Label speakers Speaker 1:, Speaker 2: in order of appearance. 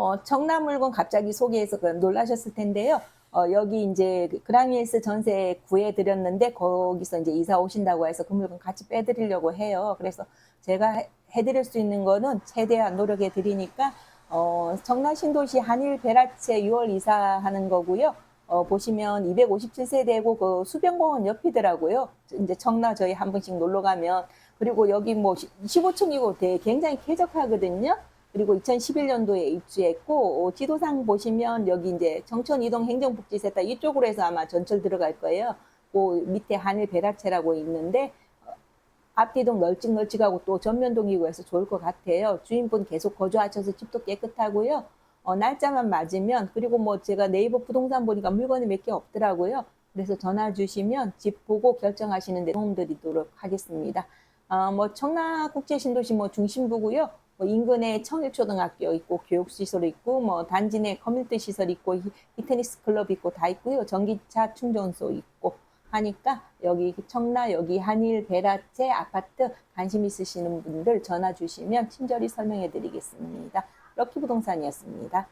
Speaker 1: 어, 청라물건 갑자기 소개해서 그 놀라셨을 텐데요. 어, 여기 이제 그 그라미에스 전세 구해드렸는데 거기서 이제 이사 오신다고 해서 그 물건 같이 빼드리려고 해요. 그래서 제가 해- 해드릴 수 있는 거는 최대한 노력해 드리니까 어, 청라 신도시 한일 베라체 6월 이사하는 거고요. 어, 보시면 257세대고 그 수변공원 옆이더라고요. 이제 청라 저희 한 번씩 놀러 가면 그리고 여기 뭐 15층이고 되게 굉장히 쾌적하거든요. 그리고 2011년도에 입주했고 어, 지도상 보시면 여기 이제 정천 이동 행정복지센터 이쪽으로 해서 아마 전철 들어갈 거예요. 그 밑에 한일 베라체라고 있는데 어, 앞뒤동 널찍널찍하고 또 전면동이고 해서 좋을 것 같아요. 주인분 계속 거주하셔서 집도 깨끗하고요. 어, 날짜만 맞으면 그리고 뭐 제가 네이버 부동산 보니까 물건이 몇 개 없더라고요. 그래서 전화 주시면 집 보고 결정하시는 데 도움 드리도록 하겠습니다. 어, 뭐 청라 국제신도시 뭐 중심부고요. 뭐 인근에 청일초등학교 있고 교육시설 있고 뭐 단지 내 커뮤니티 시설 있고 히- 히트니스 클럽 있고 다 있고요. 전기차 충전소 있고 하니까 여기 청라 여기 한일 베라체 아파트 관심 있으시는 분들 전화 주시면 친절히 설명해 드리겠습니다. 럭키 부동산이었습니다.